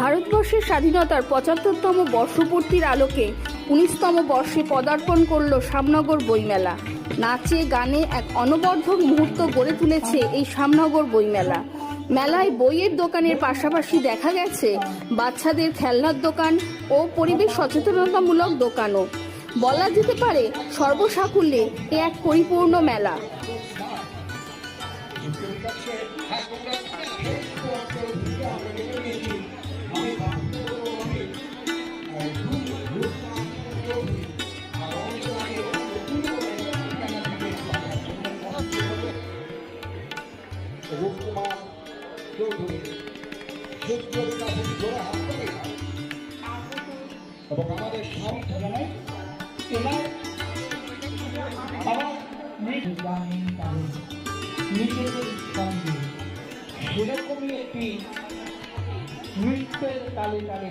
ভারতবর্ষের স্বাধীনতার পঁচাত্তরতম বর্ষপূর্তির আলোকে উনিশতম বর্ষে পদার্পণ করল শ্যামনগর বইমেলা। নাচে, গানে এক অনবদ্য মুহূর্ত গড়ে তুলেছে এই শ্যামনগর বইমেলা। মেলায় বইয়ের দোকানের পাশাপাশি দেখা গেছে বাচ্চাদের খেলনার দোকান ও পরিবেশ সচেতনতামূলক দোকানও। বলা যেতে পারে সর্বসাকুল্যে এ এক পরিপূর্ণ মেলা। রূপকুমার চৌধুরী সূর্যের কাছে জোড়া হাত করে এবং আমাদের স্বামী জানাই এবার মৃত্যু গানের কারণ নিজেদের সঙ্গে সেরকমই একটি নৃত্যের তালে তালে